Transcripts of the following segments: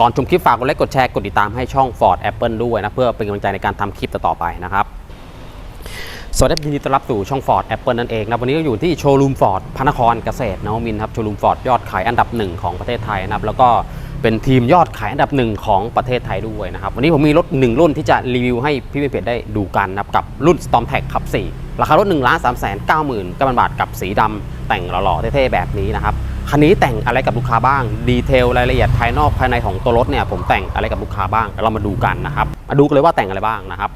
ก่อนชมคลิปฝากกดไลค์กดแชร์กดติดตามให้ช่อง Ford Apple ด้วยนะเพื่อเป็นกำลังใจในการทำคลิปต่อๆไปนะครับ สวัสดียินดีต้อนรับสู่ช่อง Ford Apple นั่นเองนะวันนี้ก็อยู่ที่โชว์รูม Ford พระนครเกษตรนวมินครับโชว์รูม Ford ยอดขายอันดับหนึ่งของประเทศไทยนะครับแล้วก็เป็นทีมยอดขายอันดับหนึ่งของประเทศไทยด้วยนะครับวันนี้ผมมีรถหนึ่งรุ่นที่จะรีวิวให้พี่เพจได้ดูกันนะครับกับรุ่น Storm Tech ขับ4ราคารถ1 3 9 9 0 0 0บาทกับสีดำแต่งหล่อๆเท่ๆแบบนี้นะครับ คันนี้แต่งอะไรกับลูกค้าบ้าง ดีเทลรายละเอียดภายนอกภายในของตัวรถเนี่ยผมแต่งอะไรกับลูกค้าบ้างเรามาดูกันนะครับมาดูกันเลยว่าแต่งอะไรบ้างนะครับ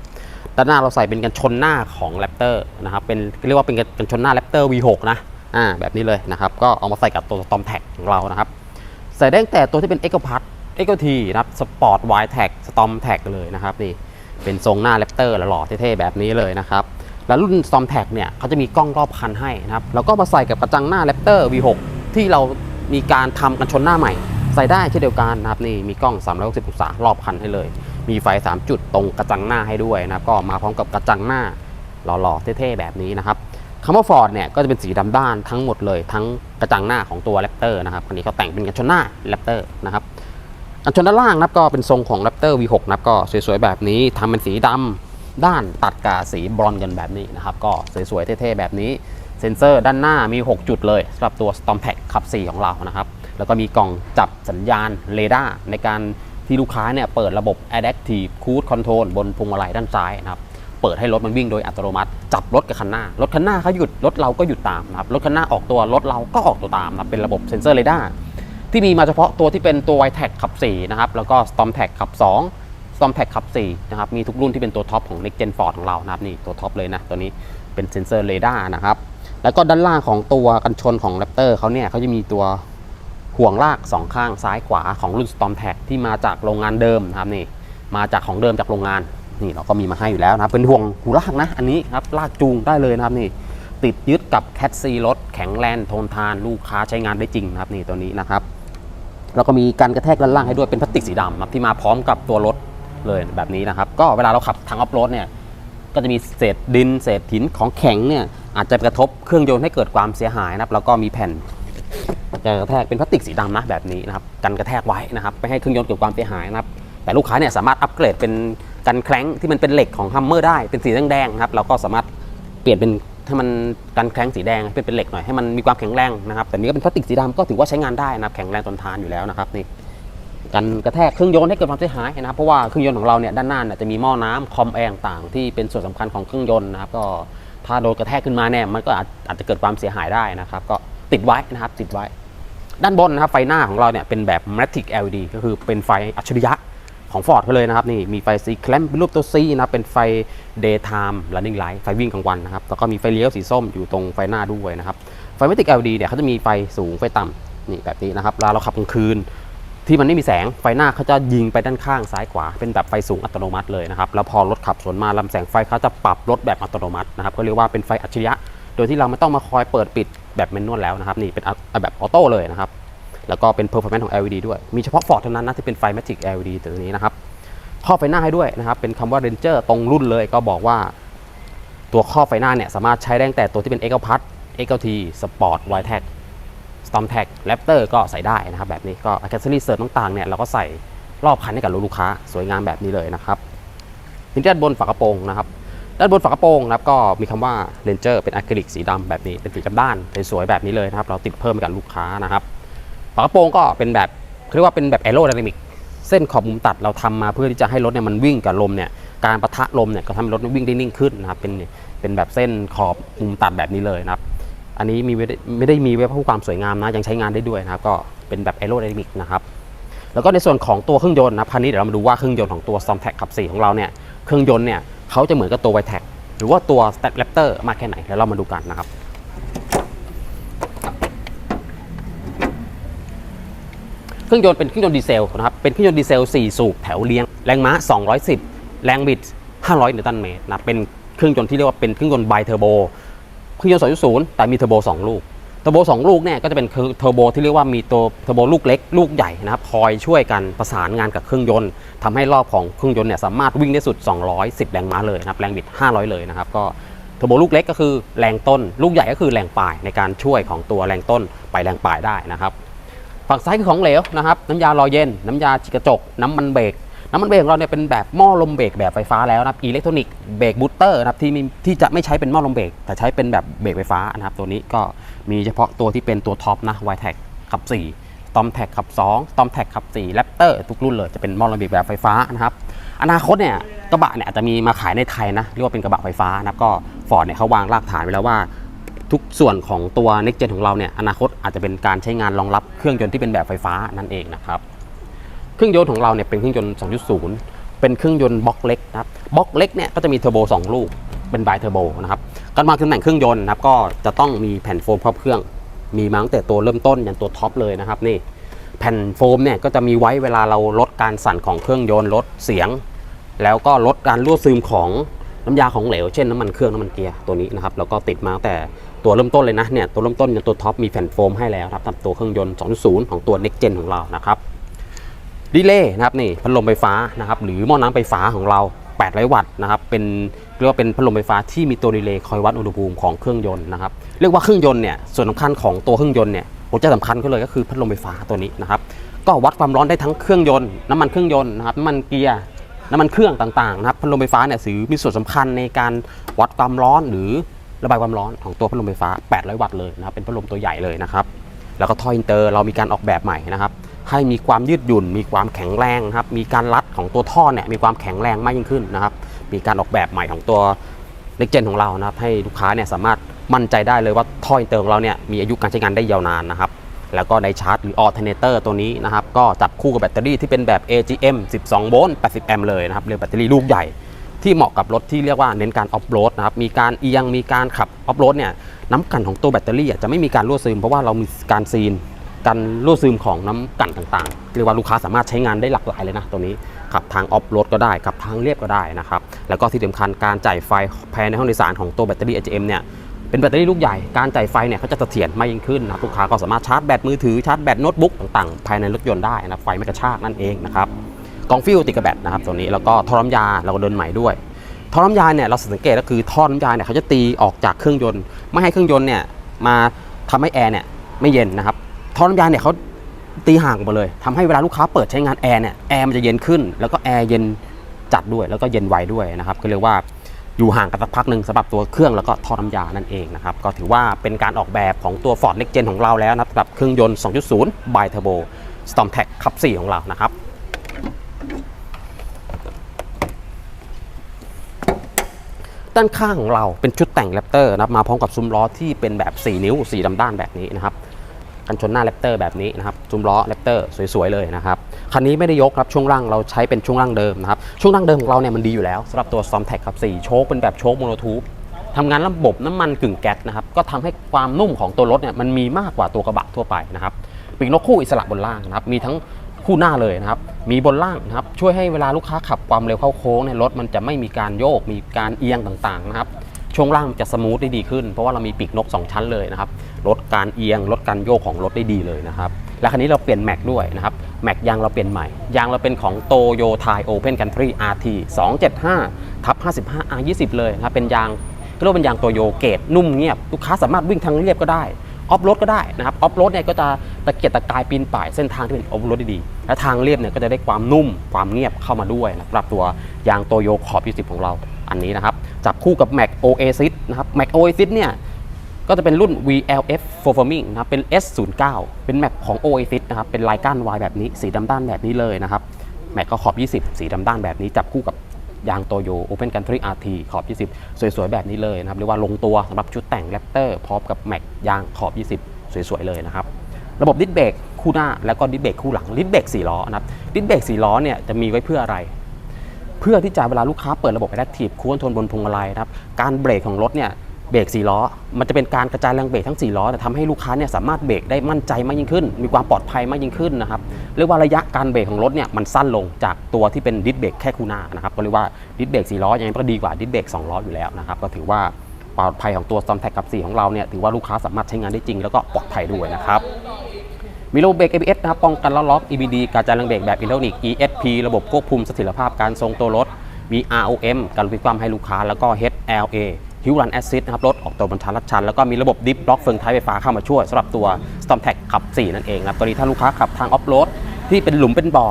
ด้านหน้าเราใส่เป็นกันชนหน้าของแรปเตอร์นะครับเป็นเรียกว่าเป็นกันชนหน้าแรปเตอร์ V6 นะอ่าแบบนี้เลยนะครับก็เอามาใส่กับตัว Storm Tag ของเรานะครับใส่ได้ตั้งแต่ตัวที่เป็น Eco p a s Eco T นะครับ Sport Y Tag Storm Tag เลยนะครับนี่เป็นทรงหน้าแรปเตอร์หล่อเท่ๆแบบนี้เลยนะครับแล้วรุ่น Storm Tag เนี่ยเขาจะมีกล้องรอบคันให้นะครับแล้วก็มาใส่กับกระจังหน้าแรปเตอร์ V6 ที่เรามีการทำกันชนหน้าใหม่ ใส่ได้เช่นเดียวกันนะครับนี่มีกล้อง 360องศารอบคันให้เลย มีไฟ 3 จุดตรงกระจังหน้าให้ด้วยนะก็มาพร้อมกับกระจังหน้าหล่อๆเท่ๆแบบนี้นะครับคำว่า Ford เนี่ยก็จะเป็นสีดำด้านทั้งหมดเลย ทั้งกระจังหน้าของตัวแรปเตอร์นะครับคันนี้เขาแต่งเป็นกันชนหน้าแรปเตอร์นะครับกันชนด้านล่างนะครับก็เป็นทรงของแรปเตอร์ V6 นะครับก็สวยๆแบบนี้ทำเป็นสีดำด้านตัดกับสีบรอนซ์กันแบบนี้นะครับก็สวยๆเท่ๆแบบนี้ เซนเซอร์ด้านหน้ามี 6 จุดเลยสำหรับตัว Storm Pack ขับ 4 ของเรานะครับ แล้วก็มีกล่องจับสัญญาณเรดาร์ในการที่ลูกค้าเนี่ยเปิดระบบ Adaptive Cruise Control บนพวงมาลัยด้านซ้ายนะครับเปิดให้รถมันวิ่งโดยอัตโนมัติ จับรถกับคันหน้ารถคันหน้าเขาหยุดรถเราก็หยุดตามนะครับรถคันหน้าออกตัวรถเราก็ออกตัวตามนะเป็นระบบเซ็นเซอร์เรดาร์ที่มีมาเฉพาะตัวที่เป็นตัว y t a g ขับ 4 นะครับ แล้วก็ Storm Tag ขับ 2 Storm Tag ขับ 4 นะครับ มีทุกรุ่นที่เป็นตัวท็อปของ Next Gen Ford ของเรานะครับ นี่ตัวท็อปเลยนะ ตัวนี้เป็นเซ็นเซอร์เรดาร์นะครับ แล้วก็ด้านล่างของตัวกันชนของ Raptor เขาเนี่ยเขาจะมีตัวห่วงลากสองข้างซ้ายขวาของรุ่น Storm Tag ที่มาจากโรงงานเดิมนะครับนี่มาจากของเดิมจากโรงงานนี่เราก็มีมาให้อยู่แล้วนะครับเป็นห่วงหูลากนะ อันนี้ครับลากจูงได้เลยนะครับนี่ติดยึดกับแคทซีรถแข็งแรงทนทานลูกค้าใช้งานได้จริงนะครับนี่ตัวนี้นะครับแล้วก็มีการกระแทกด้านล่างให้ด้วยเป็นพลาสติกสีดำครับที่มาพร้อมกับตัวรถเลยแบบนี้นะครับ ก็เวลาเราขับทางออฟโรดเนี่ย ก็จะมีเศษดินเศษหินของแข็งเนี่ยอาจจะกระทบเครื่องยนต์ให้เกิดความเสียหายนะครับแล้วก็มีแผ่นจะกระแทกเป็นพลาสติกสีดำนะแบบนี้นะครับกันกระแทกไว้นะครับไม่ให้เครื่องยนต์เกิดความเสียหายนะครับแต่ลูกค้าเนี่ยสามารถอัปเกรดเป็นกันแคล้งที่มันเป็นเหล็กของฮัมเมอร์ได้เป็นสีแดงๆนะครับเราก็สามารถเปลี่ยนเป็นถ้ามันกันแคล้งสีแดงเป็นเป็นเหล็กหน่อยให้มันมีความแข็งแรงนะครับแต่นี้ก็เป็นพลาสติกสีดำก็ถือว่าใช้งานได้นะครับแข็งแรงทนทานอยู่แล้วนะครับนี่ กันกระแทกเครื่องยนต์ให้เกิดความเสียหายนะครับเพราะว่าเครื่องยนต์ของเราเนี่ยด้านหน้าเนี่ยจะมีหม้อน้ำคอมแอร์ต่างที่เป็นส่วนสำคัญของเครื่องยนต์นะครับก็ถ้าโดนกระแทกขึ้นมาเนี่ยมันก็อาจจะเกิดความเสียหายได้นะครับก็ติดไว้นะครับติดไว้ ด้านบนนะครับไฟหน้าของเราเนี่ยเป็นแบบ Matic LED ก็คือเป็นไฟอัจฉริยะของ Ford เขาเลยนะครับนี่มีไฟสีแคลมเป็นรูปตัว C นะครับเป็นไฟ daytime running light ไฟวิ่งกลางวันนะครับแล้วก็มีไฟเลี้ยวสีส้มอยู่ตรงไฟหน้าด้วยนะครับไฟ Matic LED เนี่ยเขาจะมีไฟสูงไฟต่ำนี่แบบนี้นะครับเวลาเราขับกลางคืน ที่มันไม่มีแสงไฟหน้าเขาจะยิงไปด้านข้างซ้ายขวา เป็นแบบไฟสูงอัตโนมัติเลยนะครับแล้วพอรถขับสวนมาลำแสงไฟเขาจะปรับรถแบบอัตโนมัตินะครับก็เรียกว่าเป็นไฟอัจฉริยะ โดยที่เราไม่ต้องมาคอยเปิดปิดแบบแมนนวลแล้วนะครับนี่เป็นแบบออโต้เลยนะครับแล้วก็เป็น performance ของ LED ด้วย มีเฉพาะ Ford เท่านั้นนะที่เป็นไฟ Matic LED ตัวนี้นะครับครอบไฟหน้าให้ด้วยนะครับ เป็นคำว่า Ranger ตรงรุ่นเลยก็บอกว่า ตัวครอบไฟหน้าเนี่ยสามารถใช้ได้ตั้งแต่ตัวที่เป็น Eco Plus Eco T Sport Y Tag Storm Tag Raptor ก็ใส่ได้นะครับแบบนี้ก็อัซเซอรี่เสริมต่างๆเนี่ยเราก็ใส่รอบคันให้กับลูกค้าสวยงามแบบนี้เลยนะครับทีนี้ด้านบนฝากระโปรงนะครับด้านบนฝากระโปรงนะครับก็มีคำว่า Ranger เป็นอะคริลิกสีดำแบบนี้เป็นสีดำด้านสวยๆแบบนี้เลยนะครับเราติดเพิ่มให้กับลูกค้านะครับฝากระโปรงก็เป็นแบบเรียกว่าเป็นแบบแอโรไดนามิกเส้นขอบมุมตัดเราทำมาเพื่อที่จะให้รถเนี่ยมันวิ่งกับลมเนี่ยการประทะลมเนี่ยก็ทำให้รถวิ่งได้นิ่งขึ้นนะครับเป็นเป็นแบบเส้นขอบมุมตัดแบบนี้เลยนะครับ อันนี้มีไว้ได้ไม่ได้มีไว้เพื่อความสวยงามนะ ยังใช้งานได้ด้วยนะครับ ก็เป็นแบบแอโรไดนามิกนะครับแล้วก็ในส่วนของตัวเครื่องยนต์นะพันนี้เดี๋ยวเรามาดูว่าเครื่องยนต์ของตัว s t o r m t a c ขับ 4 ของเราเนี่ยเครื่องยนต์เนี่ยเขาจะเหมือนกับตัว y t a c หรือว่าตัว s t a t Raptor มากแค่ไหนเดี๋ยวเรามาดูกันนะครับเครื่องยนต์เป็นเครื่องยนต์ดีเซลนะครับ เป็นเครื่องยนต์ดีเซล 4 สูบแถวเลี้ยง แรงม้า 210 แรงบิด 500 นิวตันเมตรนะ เป็นเครื่องยนต์ที่เรียกว่าเป็นเครื่องยนต์ไบเทอร์โบ เครื่องยนต์ 2.0 แต่มีเทอร์โบ 2 ลูก เทอร์โบ 2 ลูกเนี่ยก็จะเป็นเทอร์โบที่เรียกว่ามีตัวเทอร์โบลูกเล็กลูกใหญ่นะครับคอยช่วยกันประสานงานกับเครื่องยนต์ทำให้รอบของเครื่องยนต์เนี่ยสามารถวิ่งได้สุด 210 แรงม้าเลยนะครับแรงบิด 500 เลยนะครับก็เทอร์โบลูกเล็กก็คือแรงต้น ลูกใหญ่ก็คือแรงปลายในการช่วยของตัวแรงต้นไปแรงปลายได้นะครับฝั่งซ้ายคือของเหลวนะครับน้ำยาลอยเย็น น้ำยาฉีดกระจก น้ำมันเบรก น้ำมันเบรกของเราเนี่ยเป็นแบบหม้อลมเบรกแบบไฟฟ้าแล้วนะครับอิเล็กทรอนิกส์เบรกบูสเตอร์นะครับที่มีที่จะไม่ใช้เป็นหม้อลมเบรกแต่ใช้เป็นแบบเบรกไฟฟ้านะครับตัวนี้ก็มีเฉพาะตัวที่เป็นตัวท็อปนะ y t e c ขับ4 t o m t e c ขับ2 t o m t e c ขับ4 Raptor ทุกรุ่นเลยจะเป็นหม้อลมเบรกแบบไฟฟ้านะครับอนาคตเนี่ยกระบะเนี่ยอาจจะมีมาขายในไทยนะเรียกว่าเป็นกระบะไฟฟ้านะครับก็ฟอร์ดเนี่ยเขาวางรากฐานไว้แล้วว่าทุกส่วนของตัว Next Gen ของเราเนี่ยอนาคตอาจจะเป็นการใช้งานรองรับเครื่องยนต์ที่เป็นแบบไฟฟ้านั่นเองนะครับ เครื่องยนต์ของเราเนี่ยเป็นเครื่องยนต์ 2.0 เป็นเครื่องยนต์บล็อกเล็กนะครับบล็อกเล็กเนี่ยก็จะมีเทอร์โบ2 ลูก เป็นไบเทอร์โบนะครับการวางตำแหน่งเครื่องยนต์นะครับก็จะต้องมีแผ่นโฟมครอบเครื่อง มีมาตั้งแต่ตัวเริ่มต้นยันตัวท็อปเลยนะครับนี่แผ่นโฟมเนี่ยก็จะมีไว้เวลาเราลดการสั่นของเครื่องยนต์ลดเสียง แล้วก็ลดการรั่วซึมของน้ำยาของเหลว เช่นน้ำมันเครื่องน้ำมันเกียร์ตัวนี้นะครับแล้วก็ติดมาตั้งแต่ตัวเริ่มต้นเลยนะเนี่ยตัวเริ่มต้นยันตัวท็อปมีแผ่นโฟมให้แล้วครับสำหรับตัวเครื่องยนต์ 2.0 ของตัว Next Gen ของเรานะครับ ดีเลย์นะครับนี่พัดลมไฟฟ้านะครับหรือหม้อน้ำไฟฟ้าของเรา800วัตต์นะครับเป็นเรียกว่าเป็นพัดลมไฟฟ้าที่มีตัวดีเลย์คอยวัดอุณหภูมิของเครื่องยนต์นะครับเรียกว่าเครื่องยนต์เนี่ยส่วนสำคัญของตัวเครื่องยนต์เนี่ยหัวใจสำคัญก็เลยก็คือพัดลมไฟฟ้าตัวนี้นะครับก็วัดความร้อนได้ทั้งเครื่องยนต์น้ำมันเครื่องยนต์นะครับน้ำมันเกียร์น้ำมันเครื่องต่างๆนะครับพัดลมไฟฟ้าเนี่ยถือมีส่วนสำคัญในการวัดความร้อนหรือระบายความร้อนของตัวพัดลมไฟฟ้า 800 วัตต์เลยนะครับเป็นพัดลมตัวใหญ่เลยนะครับแล้วก็ท่ออินเตอร์เรามีการออกแบบใหม่นะครับ ให้มีความยืดหยุ่น มีความแข็งแรงนะครับ มีการรัดของตัวท่อเนี่ยมีความแข็งแรงมากยิ่งขึ้นนะครับ มีการออกแบบใหม่ของตัวเล็กเจนของเรานะครับ ให้ลูกค้าเนี่ยสามารถมั่นใจได้เลยว่าท่ออินเตอร์ของเราเนี่ยมีอายุการใช้งานได้ยาวนานนะครับ แล้วก็ในชาร์จหรืออ l เทเนเตอร์ตัวนี้นะครับ ก็จับคู่กับแบตเตอรี่ที่เป็นแบบ AGM 12 โวลต์ 80 แอมป์เลยนะครับเรียกแบตเตอรี่ลูกใหญ่ที่เหมาะกับรถที่เรียกว่าเน้นการออฟโรดนะครับ มีการเอียง มีการขับออฟโรดเนี่ย น้ำกันของตัวแบตเตอรี่จะไม่มีการรั่วซึมเพราะว่าเรามีการซีน การรั่วซึมของน้ำกันต่างๆ เรียกว่าลูกค้าสามารถใช้งานได้หลากหลายเลยนะตัวนี้ขับทางออฟโรดก็ได้ขับทางเรียบก็ได้นะครับแล้วก็ที่สำคัญการจ่ายไฟภายในห้องโดยสารของตัวแบตเตอรี่ AGM เนี่ยเป็นแบตเตอรี่ลูกใหญ่ การจ่ายไฟเนี่ยเขาจะเสถียรมากยิ่งขึ้นนะลูกค้าก็สามารถชาร์จแบตมือถือชาร์จแบตโน้ตบุ๊กต่างๆ ภายในรถยนต์ได้นะไฟไม่กระชากนั่นเองนะครับกล่องฟิวติดกับแบตนะครับตัวนี้แล้วก็ท่อน้ำยาเราก็เดินใหม่ด้วยท่อน้ำยาเนี่ยเราสังเกตก็คือท่อน้ำยาเนี่ยเขาจะตีออกจากเครื่องยนต์ ไม่ให้เครื่องยนต์เนี่ยมาทำให้แอร์เนี่ยไม่เย็นนะครับ ท่อน้ำยาเนี่ยเขาตีห่างออกมาเลยทำให้เวลาลูกค้าเปิดใช้งานแอร์เนี่ยแอร์มันจะเย็นขึ้น แล้วก็แอร์เย็นจัดด้วยแล้วก็เย็นไวด้วยนะครับก็เรียกว่าอยู่ห่างกันสักพักหนึ่งสำหรับตัวเครื่องแล้วก็ท่อน้ำยานั่นเองนะครับก็ถือว่าเป็นการออกแบบของตัว Ford Next Gen ของเราแล้วนะครับสำหรับเครื่องยนต์ 2.0 by Turbo Stormtrack ขับ 4 ของเรานะครับด้านข้างของเราเป็นชุดแต่งแรปเตอร์นะครับมาพร้อมกับซุ้มล้อที่เป็นแบบ 4 นิ้วสีดำด้านแบบนี้นะครับ กันชนหน้าแรปเตอร์แบบนี้นะครับซุ้มล้อแรปเตอร์สวยๆเลยนะครับคันนี้ไม่ได้ยกครับช่วงล่างเราใช้เป็นช่วงล่างเดิมนะครับช่วงล่างเดิมของเราเนี่ยมันดีอยู่แล้วสำหรับตัว s t o r m t a c ครับ4โชคเป็นแบบโชคโมโนทูบทำงานระบบน้ำมันกึ่งแก๊สนะครับก็ทำให้ความนุ่มของตัวรถเนี่ยมันมีมากกว่าตัวกระบะทั่วไปนะครับปีกนกคู่อิสระบนล่างนะครับมีทั้งคู่หน้าเลยนะครับมีบนล่างนะครับช่วยให้เวลาลูกค้าขับความเร็วเข้าโค้งเนี่ยรถมันจะไม่มีการโยกมีการเอียงต่างๆนะครับ ช่วงล่างมันจะสมูทได้ดีขึ้น เพราะว่าเรามีปีกนก 2 ชั้นเลยนะครับลดการเอียงลดการโยกของรถได้ดีเลยนะครับและคันนี้เราเปลี่ยนแม็กด้วยนะครับแม็กยางเราเปลี่ยนใหม่ ยางเราเป็นของโตโยไทโอเพนกันทรี RT 275ทับ55 R20 เลยนะครับเป็นยางเรียกว่าเป็นยางโตโยเกตนุ่มเงียบ ลูกค้าสามารถวิ่งทางเรียบก็ได้ออฟโรดก็ได้นะครับออฟโรดเนี่ยก็จะตะเกียกตะกายปีนป่ายเส้นทางที่เป็นออฟโรดได้ดีและทางเรียบเนี่ยก็จะได้ความนุ่มความเงียบเข้ามาด้วยนะสำหรับตัว ยางโตโยขอบ 20 ของเรา อันนี้นะครับ จับคู่กับ Mac Oasis นะครับ Mac Oasis เนี่ยก็จะเป็นรุ่น VLF Performing นะครับ เป็น S09 เป็นแม็กของ Oasis นะครับ เป็นลายก้านวายแบบนี้ สีดำด้านแบบนี้เลยนะครับ แม็กก็ขอบ 20 สีดำด้านแบบนี้ จับคู่กับยางโตโย Open Country RT ขอบ 20 สวยๆ แบบนี้เลยนะครับ เรียกว่าลงตัวสำหรับชุดแต่งแรปเตอร์พร้อมกับแม็กยางขอบ 20 สวยๆ เลยนะครับ ระบบดิสเบรกคู่หน้าแล้วก็ดิสเบรกคู่หลัง ดิสเบรก4ล้อนะครับ ดิสเบรก4ล้อเนี่ยจะมีไว้เพื่ออะไร เพื่อที่จะเวลาลูกค้าเปิดระบบ Adaptive Cruise Control บนพวงมาลัยนะครับการเบรกของรถเนี่ยเบรก4ล้อ มันจะเป็นการกระจายแรงเบรกทั้ง 4 ล้อแต่ทำให้ลูกค้าเนี่ยสามารถเบรกได้มั่นใจมากยิ่งขึ้น มีความปลอดภัยมากยิ่งขึ้นนะครับเรียกว่าระยะการเบรกของรถเนี่ยมันสั้นลงจากตัวที่เป็นดิสเบรกแค่คู่หน้านะครับก็เรียกว่าดิสเบรก4ล้อยังไงก็ดีกว่าดิสเบรก2ล้ออยู่แล้วนะครับก็ถือว่าปลอดภัยของตัว s t o r m t a c กับ 4 ของเราเนี่ยถือว่าลูกค้าสามารถใช้งานได้จริงแล้วก็ปลอดภัยด้วยนะครับ มีระบบเบรก ABS นะครับป้องกันล้อล็อก EBD การจ่ายแรงเบรกแบบอิเล็กทรอนิกส์ ESP ระบบควบคุมเสถียรภาพการทรงตัวรถ มี ROM การลดความให้ลูกค้า แล้วก็ HLA ฮิวรันแอซิดนะครับรถออกตัวบนชันลัดชัน แล้วก็มีระบบดิฟล็อกเฟืองท้ายไฟฟ้าเข้ามาช่วยสำหรับตัว Storm t a c ขับ 4 นั่นเองนะครับตัวนี้ถ้าลูกค้าขับทางออฟโรดที่เป็นหลุมเป็นบ่อ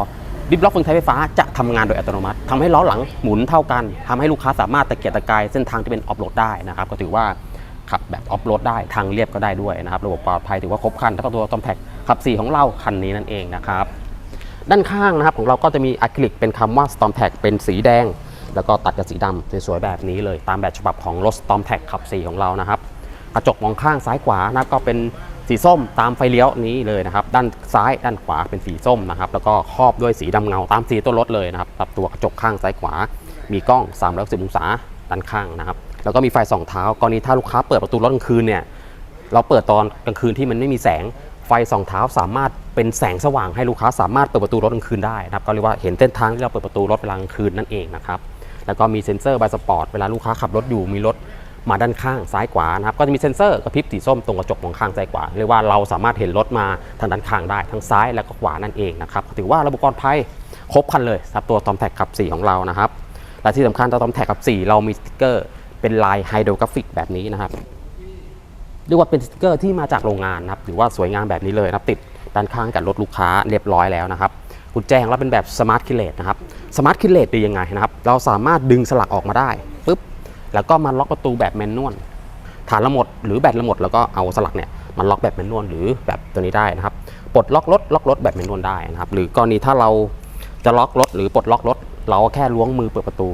ดิฟล็อกเฟืองท้ายไฟฟ้าจะทำงานโดยอัตโนมัติทำให้ล้อหลังหมุนเท่ากันทำให้ลูกค้าสามารถตะเกียกตะกายเส้นทางที่เป็นออฟโรดได้นะครับก็ถือว่าขับแบบออฟโรดได้ทางเรียบก็ได้ด้วยนะครับระบบปลอดภัยถือว่าครบครันถ้าตัว Storm t a c ขับ 4 ของเราคันนี้นั่นเองนะครับ ด้านข้างนะครับของเราก็จะมีอะคริลิกเป็นคำว่า Storm t a g เป็นสีแดง แล้วก็ตัดกับสีดำสวยๆแบบนี้เลย ตามแบบฉบับของรถ Storm t a g ขับ 4 ของเรานะครับกระจกมองข้างซ้ายขวานะก็เป็นสีส้มตามไฟเลี้ยวนี้เลยนะครับ ด้านซ้ายด้านขวาเป็นสีส้มนะครับ แล้วก็ครอบด้วยสีดำเงาตามสีตัวรถเลยนะครับตับตัวกระจกข้างซ้ายขวา มีกล้อง360องศาด้านข้างนะครับ แล้วก็มีไฟส่องเท้ากรณีถ้าลูกค้าเปิดประตูรถกลางคืนเนี่ยเราเปิดตอนกลางคืนที่มันไม่มีแสง ไฟส่องเท้าสามารถเป็นแสงสว่างให้ลูกค้าสามารถเปิดประตูรถกลางคืนได้นะครับก็เรียกว่าเห็นเส้นทางที่เราเปิดประตูรถเวลากลางคืนนั่นเองนะครับแล้วก็มีเซ็นเซอร์บายสปอร์ตเวลาลูกค้าขับรถอยู่มีรถมาด้านข้างซ้ายขวานะครับก็จะมีเซ็นเซอร์กระพริบสีส้มตรงกระจกมองข้างซ้ายขวาเรียกว่าเราสามารถเห็นรถมาทางด้านข้างได้ทั้งซ้ายและก็ขวานั่นเองนะครับถือว่าระบบปลอดภัยครบครันเลยสำหรับตัวตอมแท็กขับ 4 ของเรานะครับและที่สำคัญตัวตอมแท็กขับ 4 เรามีสติ๊กเกอร์เป็นลายไฮโดรกราฟิกแบบนี้นะครับ เรียกว่าเป็นสติกเกอร์ที่มาจากโรงงานนะครับถือว่าสวยงามแบบนี้เลยนะครับติดด้านข้างกับรถลูกค้าเรียบร้อยแล้วนะครับกุญแจของเราเป็นแบบสมาร์ทคิเลตนะครับสมาร์ทคิเลตดียังไงนะครับ เราสามารถดึงสลักออกมาได้ปุ๊บแล้วก็มาล็อกประตูแบบแมนนวลฐานละหมดหรือแบตละหมดแล้วก็เอาสลักเนี่ยมันล็อกแบบแมนนวลหรือแบบตัวนี้ได้นะครับปลดล็อกรถล็อกรถแบบแมนนวลได้นะครับหรือกรณีถ้าเราจะล็อกรถหรือปลดล็อกรถ เราแค่ล้วงมือเปิดประตู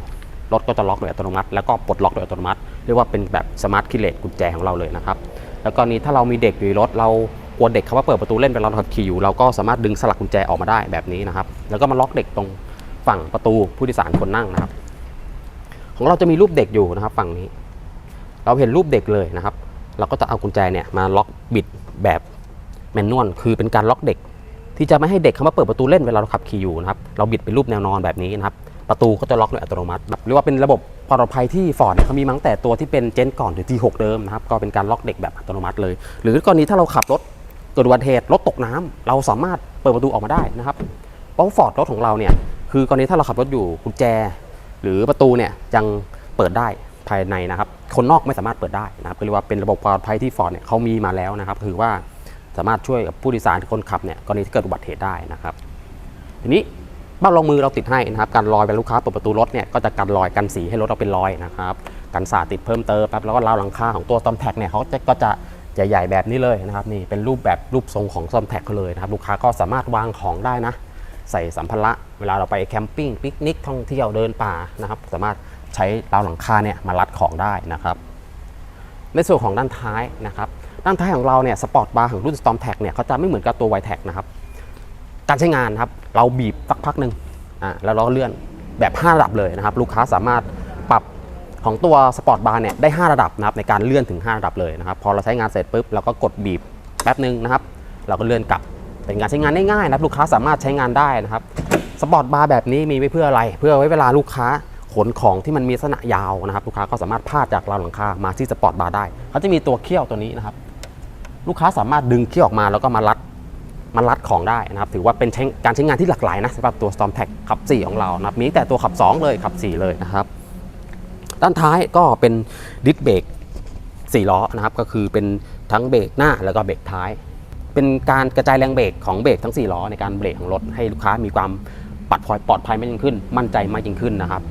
รถก็จะล็อกโดยอัตโนมัติ แล้วก็ปลดล็อกโดยอัตโนมัติ เรียกว่าเป็นแบบสมาร์ทคิเลตกุญแจของเราเลยนะครับ แล้วก็นี้ถ้าเรามีเด็กอยู่ในรถเรากลัวเด็กเขาว่าเปิดประตูเล่นเวลาเราขับขี่อยู่เราก็สามารถดึงสลักกุญแจออกมาได้แบบนี้นะครับ แล้วก็มาล็อกเด็กตรงฝั่งประตูผู้โดยสารคนนั่งนะครับ ของเราจะมีรูปเด็กอยู่นะครับ ฝั่งนี้ เราเห็นรูปเด็กเลยนะครับ เราก็จะเอากุญแจเนี่ยมาล็อกบิดแบบแมนนวลคือเป็นการล็อกเด็ก ที่จะไม่ให้เด็กเขามาเปิดประตูเล่นเวลาเราขับขี่อยู่นะครับ เราบิดเป็นรูปแนวนอนแบบนี้นะครับ ประตูก็จะล็อกโดยอัตโนมัติแบบเรียกว่าเป็นระบบปลอดภัยที่ฟอร์ดเขามีมั้งแต่ตัวที่เป็นเจนก่อนหรือ G6 เดิมนะครับก็เป็นการล็อกเด็กแบบอัตโนมัติเลย หรือกรณีถ้าเราขับรถเกิดอุบัติเหตุรถตกน้ำเราสามารถเปิดประตูออกมาได้นะครับเพราะฟอร์ดรถของเราเนี่ยคือกรณีถ้าเราขับรถอยู่กุญแจ หรือประตูเนี่ยยังเปิดได้ภายในนะครับ คนนอกไม่สามารถเปิดได้นะครับก็เรียกว่าเป็นระบบปลอดภัยที่ฟอร์ดเนี่ยเขามีมาแล้วนะครับคือว่าสามารถช่วยผู้โดยสารคนขับเนี่ยกรณีที่เกิดอุบัติเหตุได้นะครับ ทีนี้ บ้านรองมือเราติดให้นะครับการลอยเวลาลูกค้าเปิดประตูรถเนี่ยก็จะกันรอยกันสีให้รถเราเป็นรอยนะครับกันสาดติดเพิ่มเติมครับแล้วก็ราวหลังคาของตัวซอมแท็กเนี่ยเขาจะก็จะใหญ่ๆแบบนี้เลยนะครับนี่เป็นรูปแบบรูปทรงของซอมแท็กเขาเลยนะครับลูกค้าก็สามารถวางของได้นะ ใส่สัมภาระเวลาเราไปแคมปิ้งปิกนิกท่องเที่ยวเดินป่านะครับสามารถใช้ราวหลังคาเนี่ยมารัดของได้นะครับในส่วนของด้านท้ายนะครับด้านท้ายของเราเนี่ยสปอร์ตบาร์ของรุ่น Storm t a g เนี่ยเขาจะไม่เหมือนกับตัว y t a g นะครับ การใช้งานครับ เราบีบสักพักหนึ่งอ่าแล้วเราเลื่อนแบบ 5 ระดับเลยนะครับ ลูกค้าสามารถปรับของตัวสปอร์ตบาร์เนี่ยได้ 5 ระดับนะครับในการเลื่อนถึง 5 ระดับเลยนะครับ พอเราใช้งานเสร็จปุ๊บเราก็กดบีบแป๊บหนึ่งนะครับ เราก็เลื่อนกลับเป็นการใช้งานง่ายๆนะครับลูกค้าสามารถใช้งานได้นะครับสปอร์ตบาร์แบบนี้มีไว้เพื่ออะไร เพื่อไว้เวลาลูกค้าขนของที่มันมีลักษณะยาวนะครับ ลูกค้าก็สามารถพาดจากราวหลังคามาที่สปอร์ตบาร์ได้เขาจะมีตัวเขี้ยวตัวนี้นะครับ ลูกค้าสามารถดึงเขี้ยวออกมาแล้วก็มารัด มารัดของได้นะครับถือว่าเป็นการใช้งานที่หลากหลายนะสำหรับตัว Storm t a g ขับ 4 ของเรานะครับมีแต่ตัวขับ 2 เลยขับ 4 เลยนะครับด้านท้ายก็เป็นดิสเบรก4ล้อนะครับก็คือเป็นทั้งเบรกหน้าแล้วก็เบรกท้าย เป็นการกระจายแรงเบรกของเบรกทั้ง 4 ล้อในการเบรกของรถให้ลูกค้ามีความปลอดภัยปลอดภัยมากยิ่งขึ้น มั่นใจมากยิ่งขึ้นนะครับ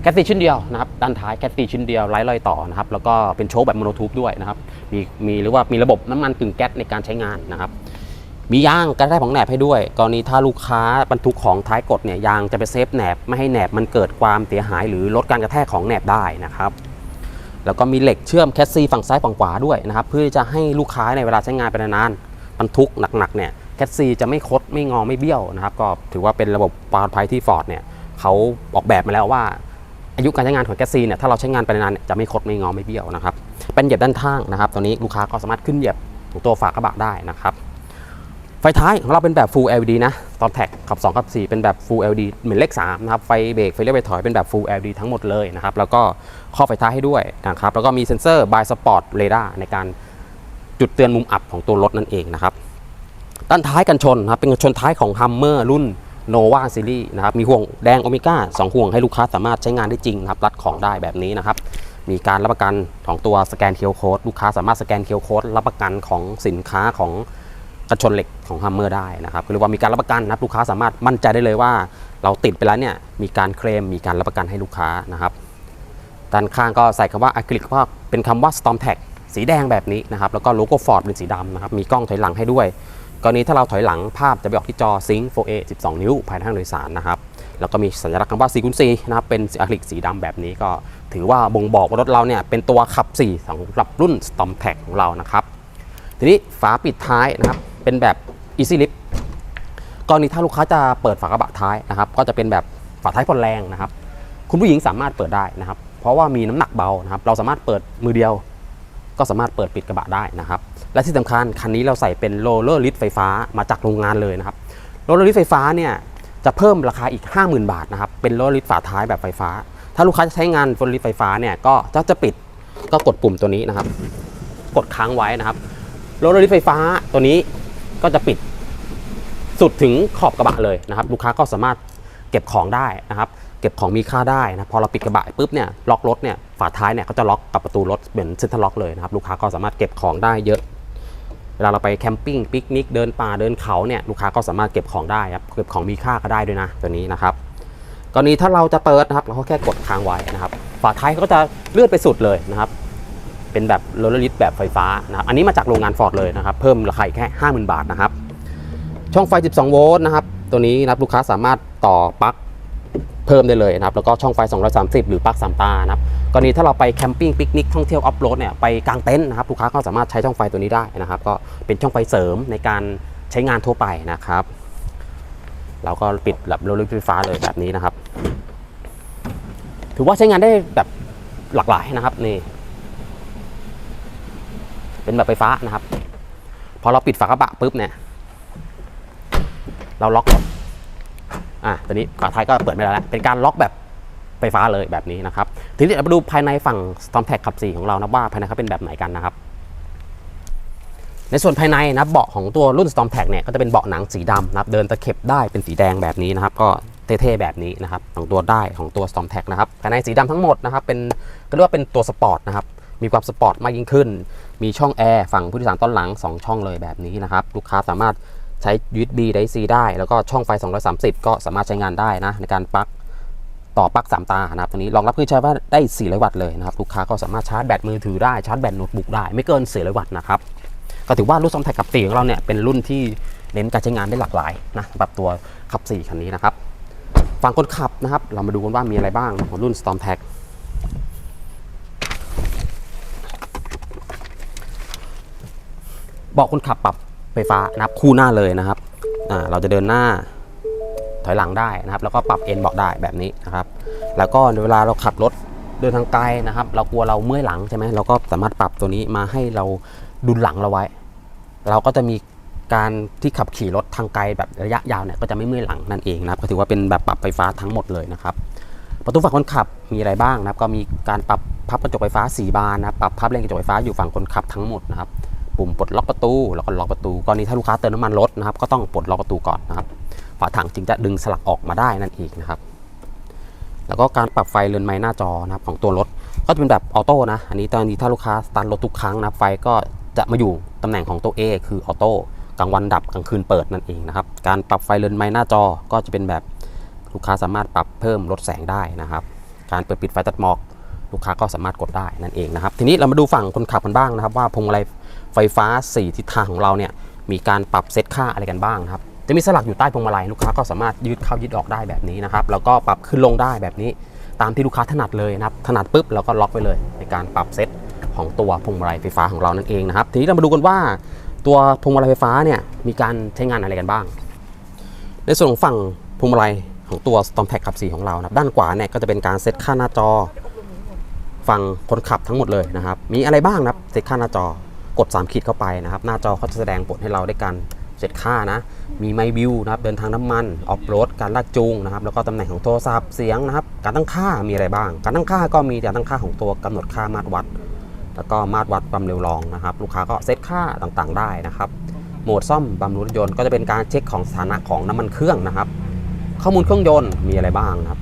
แคสซีชิ้นเดียวนะครับด้านท้ายแคสซีชิ้นเดียวไร้รอยต่อนะครับแล้วก็เป็นโชคแบบโมโนทูบด้วยนะครับมีมีหรือว่ามีระบบน้ำมันกึ่งแก๊สในการใช้งานนะครับ มียางกันได้ของแหนบให้ด้วย กรณีถ้าลูกค้าบรรทุกของท้ายกดเนี่ยยางจะไปเซฟแหนบไม่ให้แหนบมันเกิดความเสียหาย หรือลดการกระแทกของแหนบได้นะครับแล้วก็มีเหล็กเชื่อมแคสซีฝั่งซ้ายฝั่งขวาด้วยนะครับเพื่อจะให้ลูกค้าในเวลาใช้งานไปนานๆบรรทุกหนักๆเนี่ยแคสซีจะไม่คดไม่งอไม่เบี้ยวนะครับก็ถือว่าเป็นระบบปลอดภัยที่ฟอร์ดเนี่ยเขาออกแบบมาแล้วว่าอายุการใช้งานของแคสซีเนี่ยถ้าเราใช้งานไปนานๆเนี่ยจะไม่คดไม่งอไม่เบี้ยวนะครับเป็นเหยียบด้านข้างนะครับ ตอนนี้ลูกค้าก็สามารถขึ้นเหยียบตัวฝากระบะได้นะครับ ไฟท้ายของเราเป็นแบบ Full LED นะ ตอนแท็กขับ2ขับ 4 เป็นแบบ Full LED เหมือนเลข3นะครับ ไฟเบรกไฟเลี้ยวไฟถอยเป็นแบบ Full LED ทั้งหมดเลยนะครับ แล้วก็ข้อไฟท้ายให้ด้วยนะครับ แล้วก็มีเซ็นเซอร์ By Spot Radar ในการจุดเตือนมุมอับของตัวรถนั่นเองนะครับ ด้านท้ายกันชนนะครับ เป็นกันชนท้ายของ Hummer รุ่น Nova Series นะครับ มีห่วงแดงโอเมก้า2ห่วงให้ลูกค้าสามารถใช้งานได้จริงนะครับ รัดของได้แบบนี้นะครับมีการรับประกันของตัวสแกนเคียวโค้ดลูกค้าสามารถสแกนเคียวโค้ดรับประกันของสินค้าของ กระชนเหล็กของฮัมเมอร์ได้นะครับคือเรียกว่ามีการรับประกันนะลูกค้าสามารถมั่นใจได้เลยว่า เราติดไปแล้วเนี่ยมีการเคลมมีการรับประกันให้ลูกค้านะครับด้านข้างก็ใส่คำว่าอะคริลิกว่าเป็นคำว่า Storm Tag สีแดงแบบนี้นะครับแล้วก็โลโก้ฟอร์ดเป็นสีดำนะครับมีกล้องถอยหลังให้ด้วยกรณีถ้าเราถอยหลังภาพจะไปออกที่จอ Sync 4A 12 นิ้วภายในห้องโดยสารนะครับแล้วก็มีสัญลักษณ์คำว่า4 x 4นะครับเป็นอะคริลิกสีดำแบบนี้ก็ถือว่าบ่งบอกว่ารถเราเนี่ยเป็นตัวขับ4สำหรับรุ่น Storm t a g ของเรานะครับทีนี้ฝาปิดท้ายนะครับ เป็นแบบ Easy Lift กรณีถ้าลูกค้าจะเปิดฝากระบะท้ายนะครับ ก็จะเป็นแบบฝาท้ายผ่อนแรงนะครับ คุณผู้หญิงสามารถเปิดได้นะครับ เพราะว่ามีน้ำหนักเบานะครับ เราสามารถเปิดมือเดียว ก็สามารถเปิดปิดกระบะได้นะครับ และที่สำคัญคันนี้เราใส่เป็นโรลเลอร์ลิฟไฟฟ้ามาจากโรงงานเลยนะครับโรลเลอร์ลิฟไฟฟ้าเนี่ยจะเพิ่มราคาอีก 50,000 บาทนะครับ เป็นโรลเลอร์ลิฟฝาท้ายแบบไฟฟ้า ถ้าลูกค้าจะใช้งานโรลเลอร์ลิฟไฟฟ้าเนี่ยก็จะจะปิดก็กดปุ่มตัวนี้นะครับ กดค้างไว้นะครับโรลเลอร์ลิฟไฟฟ้าตัวนี้ ก็จะปิดสุดถึงขอบกระบะเลยนะครับ ลูกค้าก็สามารถเก็บของได้นะครับ เก็บของมีค่าได้นะพอเราปิดกระบะปุ๊บเนี่ยล็อกรถเนี่ยฝาท้ายเนี่ยก็จะล็อกกับประตูรถเหมือนเซ็นทรัลล็อกเลยนะครับลูกค้าก็สามารถเก็บของได้เยอะเวลาเราไปแคมปิ้งปิกนิกเดินป่าเดินเขาเนี่ยลูกค้าก็สามารถเก็บของได้ครับเก็บของมีค่าก็ได้ด้วยนะตัวนี้นะครับกรณีถ้าเราจะเปิดนะครับเราก็แค่กดค้างไว้นะครับฝาท้ายก็จะเลื่อนไปสุดเลยนะครับ เป็นแบบโรลเลอร์ลิฟแบบไฟฟ้านะครับอันนี้มาจากโรงงานฟอร์ดเลยนะครับ เพิ่มราคาแค่ 50,000 บาทนะครับ ช่องไฟ 12 โวลต์นะครับ ตัวนี้นะครับลูกค้าสามารถต่อปลั๊กเพิ่มได้เลยนะครับ แล้วก็ช่องไฟ 230 หรือปลั๊กสามตานะครับกรณีถ้าเราไปแคมปิ้งปิกนิกท่องเที่ยวออฟโรดเนี่ยไปกางเต็นท์นะครับลูกค้าก็สามารถใช้ช่องไฟตัวนี้ได้นะครับ ก็เป็นช่องไฟเสริมในการใช้งานทั่วไปนะครับ เราก็ปิดแบบโรลเลอร์ไฟฟ้าเลยแบบนี้นะครับ ถือว่าใช้งานได้แบบหลากหลายนะครับนี่ เป็นแบบไฟฟ้านะครับพอเราปิดฝากระบะปุ๊บเนี่ย เราล็อกรถอะตอนนี้ฝาท้ายก็เปิดไม่ได้แล้ว เป็นการล็อกแบบไฟฟ้าเลยแบบนี้นะครับ ทีนี้เรามาดูภายในฝั่ง Storm Tag ขับ4ของเรานะว่าภายในเขาเป็นแบบไหนกันนะครับ ในส่วนภายในนะเบาะของตัวรุ่น Storm Tag เนี่ยก็จะเป็นเบาะหนังสีดำนะครับ เดินตะเข็บได้เป็นสีแดงแบบนี้นะครับ ก็เท่ๆแบบนี้นะครับของตัวได้ของตัว Storm Tag นะครับภายในสีดำทั้งหมดนะครับเป็นก็เรียกว่าเป็นตัวสปอร์ตนะครับมีความสปอร์ตมากยิ่งขึ้น มีช่องแอร์ฝั่งผู้โดยสารตอนหลัง 2 ช่องเลยแบบนี้นะครับ ลูกค้าสามารถใช้ USB Type C ได้ แล้วก็ช่องไฟ 230 ก็สามารถใช้งานได้นะ ในการปลั๊กต่อปลั๊ก3 ตานะครับตัวนี้รองรับเครื่อใช้ว่าได้ 400 วัตต์เลยนะครับ ลูกค้าก็สามารถชาร์จแบตมือถือได้ชาร์จแบตโน้ตบุ๊กได้ไม่เกิน 400 วัตต์นะครับก็ถือว่ารุ่นซอมแท็กขับ4ของเราเนี่ยเป็นรุ่นที่เน้นการใช้งานได้หลากหลายนะสำหรับตัวขับ4คันนี้นะครับฝั่งคนขับนะครับ เรามาดูกันว่ามีอะไรบ้างของรุ่น Storm Tag บาะคนขับปรับไฟฟ้านะครับคู่หน้าเลยนะครับเราจะเดินหน้าถอยหลังได้นะครับ แล้วก็ปรับเอ็นเบาะได้แบบนี้นะครับ แล้วก็เวลาเราขับรถเดินทางไกลนะครับ เรากลัวเราเมื่อยหลังใช่ไหมเราก็สามารถปรับตัวนี้มาให้เราดุลหลังเราไว้ เราก็จะมีการที่ขับขี่รถทางไกลแบบระยะยาวเนี่ยก็จะไม่เมื่อยหลังนั่นเองนะครับ ก็ถือว่าเป็นแบบปรับไฟฟ้าทั้งหมดเลยนะครับประตูฝั่งคนขับมีอะไรบ้างนะครับ ก็มีการปรับพับกระจกไฟฟ้า 4 บานนะรปรับพับเลนกระจกไฟฟ้าอยู่ฝั่งคนขับทั้งหมดนะครับ ปุ่มปลดล็อกประตู แล้วก็ล็อกประตูกรณีถ้าลูกค้าเติมน้ำมันรถนะครับ ก็ต้องปลดล็อกประตูก่อนนะครับ ฝาถังจึงจะดึงสลักออกมาได้นั่นเองนะครับ แล้วก็การปรับไฟเรือนไม้หน้าจอนะครับของตัวรถก็จะเป็นแบบออโต้นะ อันนี้ตอนนี้ถ้าลูกค้าสตาร์ทรถทุกครั้งนะไฟก็จะมาอยู่ตำแหน่งของตัว A คือออโต้กลางวันดับกลางคืนเปิดนั่นเองนะครับ การปรับไฟเรือนไม้หน้าจอก็จะเป็นแบบลูกค้าสามารถปรับเพิ่มลดแสงได้นะครับ การเปิดปิดไฟตัดหมอก ลูกค้าก็สามารถกดได้นั่นเองนะครับ ทีนี้เรามาดูฝั่งคนขับกันบ้างนะครับ ว่าพวงมาลัย ไฟฟ้า 4 ทิศทางของเราเนี่ยมีการปรับเซตค่าอะไรกันบ้างครับจะมีสลักอยู่ใต้พวงมาลัยลูกค้าก็สามารถยืดเข้ายืดออกได้แบบนี้นะครับแล้วก็ปรับขึ้นลงได้แบบนี้ ตามที่ลูกค้าถนัดเลยนะครับถนัดปุ๊บเราก็ล็อกไว้เลย ในการปรับเซตของตัวพวงมาลัยไฟฟ้าของเรานั่นเองนะครับทีนี้เรามาดูกันว่าตัวพวงมาลัยไฟฟ้าเนี่ยมีการใช้งานอะไรกันบ้าง ในส่วนของฝั่งพวงมาลัยของตัว Storm Tag ขับ 4 ของเรานะด้านขวาเนี่ยก็จะเป็นการเซตค่าหน้าจอ ฝั่งคนขับทั้งหมดเลยนะครับมีอะไรบ้างนะครับเซตค่าหน้าจอ กด 3 ขีดเข้าไปนะครับ หน้าจอเขาจะแสดงผลให้เราได้การเซตค่านะ มีไมวิวนะครับ เดินทางน้ำมัน ออฟโรด การลากจูงนะครับ แล้วก็ตำแหน่งของโทรศัพท์ เสียงนะครับ การตั้งค่ามีอะไรบ้าง การตั้งค่าก็มีการตั้งค่าของตัวกำหนดค่ามาตรวัด แล้วก็มาตรวัดความเร็วรองนะครับ ลูกค้าก็เซตค่าต่างๆ ได้นะครับ โหมดซ่อมบำรุงรถยนต์ก็จะเป็นการเช็คของสถานะของน้ำมันเครื่องนะครับ ข้อมูลเครื่องยนต์มีอะไรบ้างนะครับ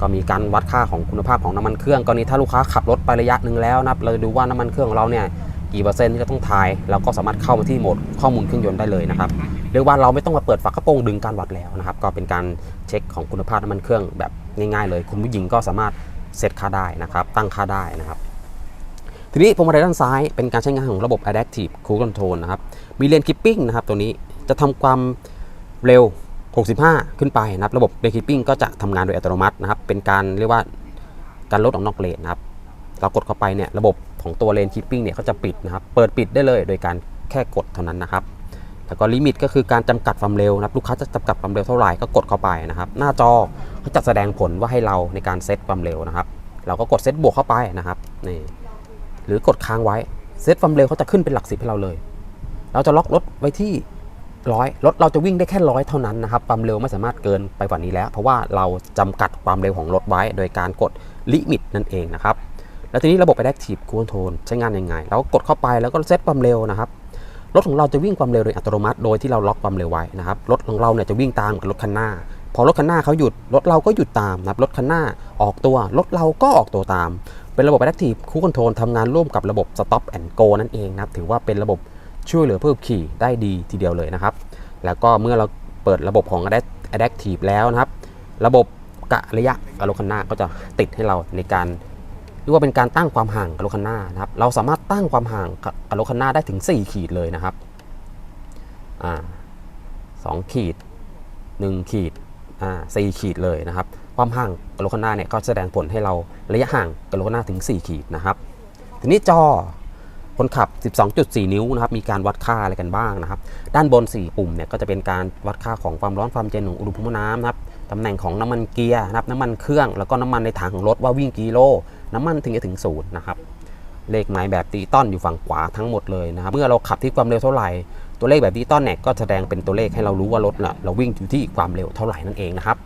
ก็มีการวัดค่าของคุณภาพของน้ำมันเครื่องกรณีถ้าลูกค้าขับรถไประยะหนึ่งแล้วนะครับ เราดูว่าน้ำมันเครื่องของเราเนี่ย กี่เปอร์เซ็นต์ที่จะต้องทายเราก็สามารถเข้ามาที่โหมดข้อมูลเครื่องยนต์ได้เลยนะครับเรียกว่าเราไม่ต้องมาเปิดฝากระโปรงดึงการวัดแล้วนะครับก็เป็นการเช็คของคุณภาพน้ำมันเครื่องแบบง่ายๆเลย คุณผู้หญิงก็สามารถเซตค่าได้นะครับ ตั้งค่าได้นะครับ ทีนี้พวงมาลัยด้านซ้ายเป็นการใช้งานของระบบ Adaptive Cruise Control นะครับมีเลนคิปปิ้งนะครับตัวนี้จะทำความเร็ว 65 ขึ้นไปนะครับระบบเลนคิปปิ้งก็จะทำงานโดยอัตโนมัตินะครับเป็นการเรียกว่าการลดออกนอกเลนนะครับเรากดเข้าไปเนี่ยระบบ ของตัวเลนคิปปิ้งเนี่ยเขาจะปิดนะครับ เปิดปิดได้เลยโดยการแค่กดเท่านั้นนะครับ แล้วก็ลิมิตก็คือการจำกัดความเร็วนะครับลูกค้าจะจำกัดความเร็วเท่าไหร่ก็กดเข้าไปนะครับ หน้าจอเขาจะแสดงผลว่าให้เราในการเซตความเร็วนะครับ เราก็กดเซตบวกเข้าไปนะครับนี่หรือกดค้างไว้เซตความเร็วเขาจะขึ้นเป็นหลักสิบให้เราเลย เราจะล็อกรถไว้ที่ร้อยรถเราจะวิ่งได้แค่ร้อยเท่านั้นนะครับความเร็วไม่สามารถเกินไปกว่านี้แล้ว เพราะว่าเราจำกัดความเร็วของรถไว้ โดยการกดลิมิตนั่นเองนะครับ แล้วทีนี้ระบบ Adaptive Cruise Control ใช้งานยังไง เราก็กดเข้าไปแล้วก็เซตความเร็วนะครับ รถของเราจะวิ่งความเร็วโดยอัตโนมัติ โดยที่เราล็อกความเร็วไว้นะครับ รถของเราเนี่ยจะวิ่งตามกับรถคันหน้า พอรถคันหน้าเขาหยุด รถเราก็หยุดตามนะครับ รถคันหน้าออกตัว รถเราก็ออกตัวตาม เป็นระบบ Adaptive Cruise Control ทำงานร่วมกับระบบ Stop and Go นั่นเองนะครับ ถือว่าเป็นระบบช่วยเหลือเพิ่มขี่ได้ดีทีเดียวเลยนะครับ แล้วก็เมื่อเราเปิดระบบของ Adapt- Adaptive แล้วนะครับ ระบบกะระยะกับรถคันหน้าก็จะติดให้เราในการ เรียกว่าเป็นการตั้งความห่างกับรถคันหน้านะครับเราสามารถตั้งความห่างกับรถคันหน้าได้ถึง 4 ขีดเลยนะครับอ่าสองขีด 1 ขีดอ่าสี่ขีดเลยนะครับ ความห่างกับรถคันหน้าเนี่ยก็แสดงผลให้เราระยะห่างกับรถคันหน้าถึง 4 ขีดนะครับ ทีนี้จอคนขับ 12.4 นิ้วนะครับ มีการวัดค่าอะไรกันบ้างนะครับ ด้านบน 4 ปุ่มเนี่ยก็จะเป็นการวัดค่าของความร้อนความเย็นของอุณหภูมิน้ำนะครับ ตำแหน่งของน้ำมันเกียร์นะครับ น้ำมันเครื่อง แล้วก็น้ำมันในถังของรถว่าวิ่งกิโล น้ำมันถึงจะถึงศูนย์นะครับเลขหมายแบบดิจิตอลอยู่ฝั่งขวาทั้งหมดเลยนะครับเมื่อเราขับที่ความเร็วเท่าไหร่ ตัวเลขแบบดิจิตอลเนี่ยก็แสดงเป็นตัวเลขให้เรารู้ว่ารถน่ะเราวิ่งอยู่ที่ความเร็วเท่าไหร่นั่นเองนะครับ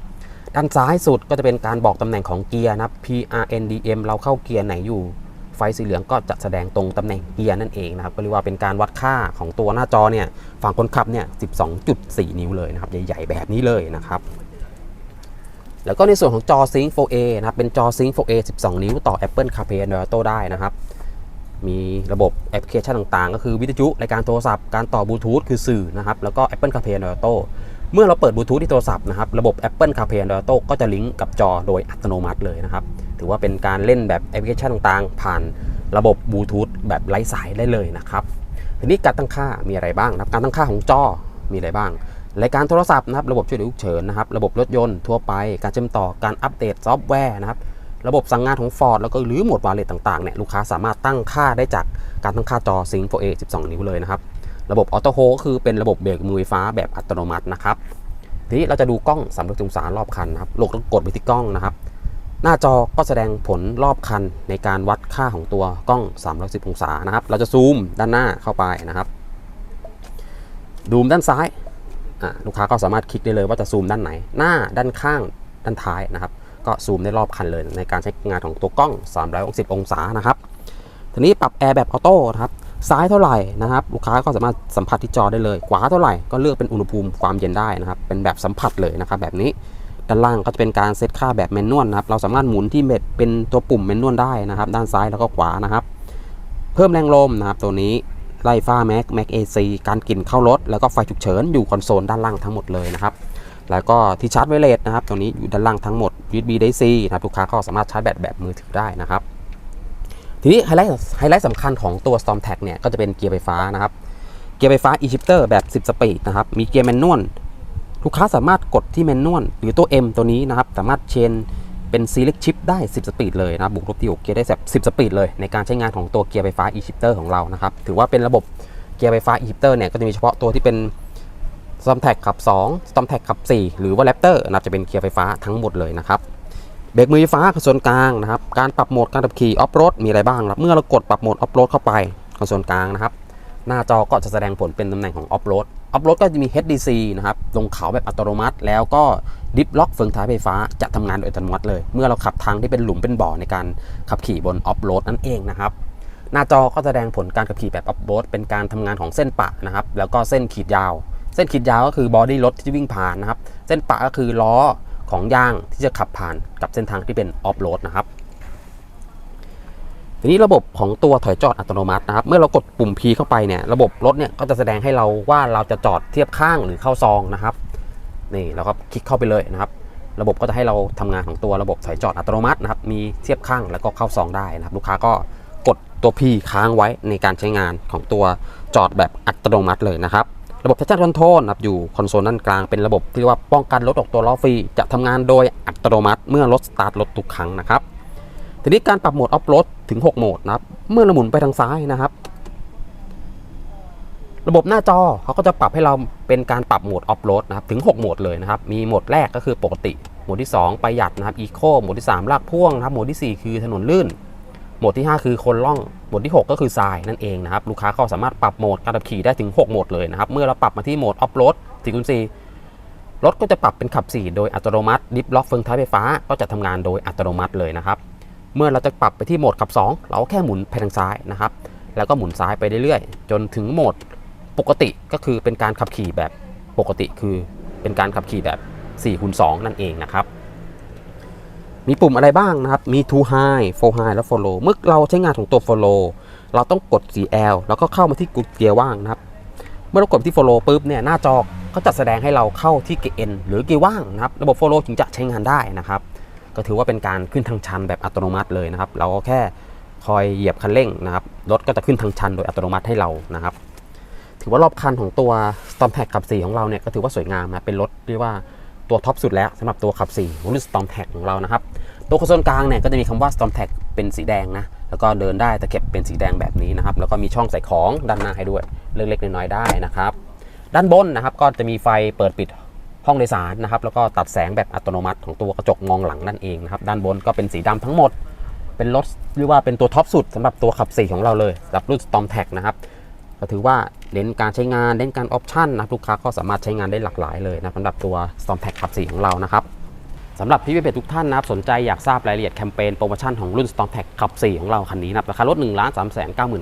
ด้านซ้ายสุดก็จะเป็นการบอกตำแหน่งของเกียร์นะ PRNDM เราเข้าเกียร์ไหนอยู่ ไฟสีเหลืองก็จะแสดงตรงตำแหน่งเกียร์นั่นเองนะครับก็เรียกว่าเป็นการวัดค่าของตัวหน้าจอเนี่ยฝั่งคนขับเนี่ย 12.4 นิ้วเลยนะครับใหญ่ๆแบบนี้เลยนะครับ แล้วก็ในส่วนของจอ Sync 4A นะครับเป็นจอ Sync 4A 12 นิ้วต่อ Apple CarPlay Android Auto ได้นะครับ มีระบบแอปพลิเคชันต่างๆ ก็คือวิทยุรายการโทรศัพท์ การต่อบลูทูธคือสื่อนะครับ แล้วก็ Apple CarPlay Android Auto เมื่อเราเปิดบลูทูธที่โทรศัพท์นะครับ ระบบ Apple CarPlay Android Auto ก็จะลิงก์กับจอโดยอัตโนมัติเลยนะครับ ถือว่าเป็นการเล่นแบบแอปพลิเคชันต่างๆ ผ่านระบบบลูทูธแบบไร้สายได้เลยนะครับ ทีนี้การตั้งค่ามีอะไรบ้างนะครับ การตั้งค่าของจอมีอะไรบ้าง รายการโทรศัพท์นะครับระบบช่วยเหลือฉุกเฉินนะครับระบบรถยนต์ทั่วไปการเชื่อมต่อการอัปเดตซอฟต์แวร์นะครับระบบสั่งงานของ Ford แล้วก็หรือหมวดวาเลตต่างๆเนี่ยลูกค้าสามารถตั้งค่าได้จากการตั้งค่าจอ Sync 4A 12 นิ้วเลยนะครับระบบออโต้โฮก็คือเป็นระบบเบรกมือไฟฟ้าแบบอัตโนมัตินะครับทีนี้เราจะดูกล้อง360องศารอบคันนะครับหลดต้องกดไปที่กล้องนะครับ หน้าจอก็แสดงผลรอบคันในการวัดค่าของตัวกล้อง310องศานะครับ เราจะซูมด้านหน้าเข้าไปนะครับ ดูมด้านซ้าย ลูกค้าก็สามารถคลิกได้เลยว่าจะซูมด้านไหน หน้าด้านข้างด้านท้ายนะครับ ก็ซูมได้รอบคันเลยในการใช้งานของตัวกล้อง 360 องศานะครับ ทีนี้ปรับแอร์แบบออโต้นะครับ ซ้ายเท่าไหร่นะครับ ลูกค้าก็สามารถสัมผัสที่จอได้เลย ขวาเท่าไหร่ก็เลือกเป็นอุณหภูมิความเย็นได้นะครับ เป็นแบบสัมผัสเลยนะครับ แบบนี้ ด้านล่างก็จะเป็นการเซตค่าแบบแมนนวลนะครับ เราสามารถหมุนที่เม็ดเป็นตัวปุ่มแมนนวลได้นะครับ ด้านซ้ายแล้วก็ขวานะครับ เพิ่มแรงลมนะครับ ตัวนี้ ไล่ฟ้าแม็กแม็กเอซีการกลิ่นเข้ารถ แล้วก็ไฟฉุกเฉินอยู่คอนโซลด้านล่างทั้งหมดเลยนะครับ แล้วก็ที่ชาร์จไวเลสนะครับตรงนี้อยู่ด้านล่างทั้งหมด USB Type C นะครับลูกค้าก็สามารถชาร์จแบตแบบมือถือได้นะครับ ทีนี้ไฮไลท์ไฮไลท์สำคัญของตัว Storm Tag เนี่ยก็จะเป็นเกียร์ไฟฟ้านะครับ เกียร์ไฟฟ้า e-shifter แบบ 10 สปีดนะครับ มีเกียร์แมนนวลลูกค้าสามารถกดที่แมนนวลหรือตัว M ตัวนี้นะครับ สามารถเชน เป็น select shift ได้ 10 สปีดเลยนะบบวกลบที่6เกียร์ได้แบบ10 สปีดเลยในการใช้งานของตัวเกียร์ไฟฟ้า e-shifter ของเรานะครับ ถือว่าเป็นระบบเกียร์ไฟฟ้า e-shifter เนี่ยก็จะมีเฉพาะตัวที่เป็น Storm Tag ขับ2 Storm Tag ขับ 4 หรือว่า Raptor นะครับจะเป็นเกียร์ไฟฟ้าทั้งหมดเลยนะครับเบรกมือไฟฟ้าคอนโซลกลางนะครับการปรับโหมดการขับขี่ออฟโรดมีอะไรบ้างครับเมื่อเรากดปรับโหมดออฟโรดเข้าไปคอนโซลกลางนะครับหน้าจอก็จะแสดงผลเป็นตำแหน่งของออฟโรด ออฟโรดก็จะมี HDC นะครับ ลงเขาแบบอัตโนมัติ แล้วก็ดิฟล็อกเฟืองท้ายไฟฟ้าจะทำงานโดยอัตโนมัติเลย เมื่อเราขับทางที่เป็นหลุมเป็นบ่อในการขับขี่บนออฟโรดนั่นเองนะครับ หน้าจอก็แสดงผลการขับขี่แบบออฟโรดเป็นการทำงานของเส้นปะนะครับ แล้วก็เส้นขีดยาว เส้นขีดยาวก็คือบอดี้รถที่วิ่งผ่านนะครับ เส้นปะก็คือล้อของยางที่จะขับผ่านกับเส้นทางที่เป็นออฟโรดนะครับ ทีนี้ระบบของตัวถอยจอดอัตโนมัตินะครับเมื่อเรากดปุ่ม P เข้าไปเนี่ยระบบรถเนี่ยก็จะแสดงให้เราว่าเราจะจอดเทียบข้างหรือเข้าซองนะครับนี่เราก็คลิกเข้าไปเลยนะครับ ระบบก็จะให้เราทำงานของตัวระบบถอยจอดอัตโนมัตินะครับมีเทียบข้างแล้วก็เข้าซองได้นะครับลูกค้าก็กดตัว P ค้างไว้ในการใช้งานของตัวจอดแบบอัตโนมัติเลยนะครับระบบ traction control นะครับอยู่คอนโซลด้านกลางเป็นระบบที่เรียกว่าป้องกันรถออกตัวล้อฟรีจะทำงานโดยอัตโนมัติเมื่อรถสตาร์ทรถทุกครั้งนะครับ ทีนี้การปรับโหมดออฟโรดถึง 6 โหมดนะครับ เมื่อเราหมุนไปทางซ้ายนะครับ ระบบหน้าจอเขาก็จะปรับให้เราเป็นการปรับโหมดออฟโรดนะครับถึง 6 โหมดเลยนะครับ มีโหมดแรกก็คือปกติ โหมดที่ 2 ประหยัดนะครับอีโคโหมดที่ 3 ลากพ่วงนะครับ โหมดที่ 4 คือถนนลื่น โหมดที่ 5 คือคนล่อง โหมดที่ 6 ก็คือทรายนั่นเองนะครับ ลูกค้าก็สามารถปรับโหมดการขับขี่ได้ถึง 6 โหมดเลยนะครับ เมื่อเราปรับมาที่โหมดออฟโรด4คูณ4รถก็จะปรับเป็นขับ 4 โดยอัตโนมัติดิฟล็อกเฟืองท้ายไฟฟ้าก็จะทำงานโดยอัตโนมัติเลยนะครับ เมื่อเราจะปรับไปที่โหมดขับ 2 เราก็แค่หมุนไปทางซ้ายนะครับ แล้วก็หมุนซ้ายไปเรื่อยๆ จนถึงโหมดปกติก็คือเป็นการขับขี่แบบปกติคือเป็นการขับขี่แบบ4คูณ2นั่นเองนะครับ มีปุ่มอะไรบ้างนะครับ มี to high for high และ follow เมื่อเราใช้งานของตัว follow เราต้องกด 4L แล้วก็เข้ามาที่กุญเกียร์ว่างนะครับ เมื่อเรากดที่ follow ปุ๊บเนี่ยหน้าจอก็จะแสดงให้เราเข้าที่เกียร์ N หรือเกียร์ว่างนะครับ ระบบ follow ถึงจะใช้งานได้นะครับ ก็ถือว่าเป็นการขึ้นทางชันแบบอัตโนมัติเลยนะครับ เราก็แค่คอยเหยียบคันเร่งนะครับรถก็จะขึ้นทางชันโดยอัตโนมัติให้เรานะครับ ถือว่ารอบคันของตัว Storm Pack ขับ 4 ของเราเนี่ยก็ถือว่าสวยงามนะเป็นรถเรียกว่าตัวท็อปสุดแล้วสำหรับตัวขับ4ของรุ่น Storm Pack ของเรานะครับตัวคอนโซลกลางเนี่ยก็จะมีคำว่า Storm Pack เป็นสีแดงนะแล้วก็เดินได้ตะเข็บเป็นสีแดงแบบนี้นะครับแล้วก็มีช่องใส่ของด้านหน้าให้ด้วยเล็กๆน้อยๆได้นะครับ ด้านบนนะครับก็จะมีไฟเปิดปิด ห้องโดยสารนะครับแล้วก็ตัดแสงแบบอัตโนมัติของตัวกระจกมองหลังนั่นเองนะครับด้านบนก็เป็นสีดำทั้งหมด เป็นรถเรียกว่าเป็นตัวท็อปสุดสำหรับตัวขับ4ของเราเลยสำหรับรุ่น Storm Pack นะครับก็ถือว่าเน้นการใช้งานเน้นการออปชั่นนะลูกค้าก็สามารถใช้งานได้หลากหลายเลยนะสำหรับตัว Storm Pack ขับ4ของเรานะครับสำหรับพี่เพจทุกท่านนะครับสนใจอยากทราบรายละเอียดแคมเปญโปรโมชั่นของรุ่น Storm Pack ขับ4ของเราคันนี้นะครับราคารถ1 3 9 9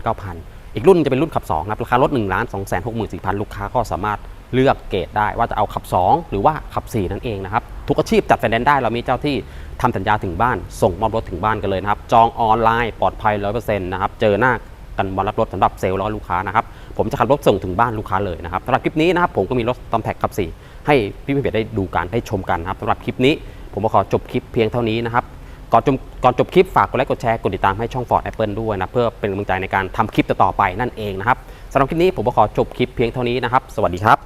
9 0 0 อีกรุ่นจะเป็นรุ่นขับ2นะครับราคารถ1 2 6 4 0 0 0 ลูกค้าก็สามารถ เลือกเกรดได้ว่าจะเอาขับ 2 หรือว่าขับ 4 นั่นเองนะครับ ทุกอาชีพจัดไฟแนนซ์ได้เรามีเจ้าที่ทำสัญญาถึงบ้าน ส่งมอบรถถึงบ้านกันเลยนะครับ จองออนไลน์ปลอดภัย100%นะครับ เจอหน้ากันวันรับรถสำหรับเซลล์แล้วก็ลูกค้านะครับ ผมจะขับรถส่งถึงบ้านลูกค้าเลยนะครับสำหรับคลิปนี้นะครับผมก็มีรถตอมแพ็กขับ 4 ให้พี่พี่เพจได้ดูกันได้ชมกันนะครับสำหรับคลิปนี้ ผมก็ขอจบคลิปเพียงเท่านี้นะครับก่อนจบก่อนจบคลิปฝากกดไลค์กดแชร์กดติดตามให้ช่อง Ford Apple ด้วยนะเพื่อเป็นกำลังใจในการทำคลิปต่อไปนั่นเองนะครับ สำหรับคลิปนี้ผมก็ขอจบคลิปเพียงเท่านี้นะครับ สวัสดีครับ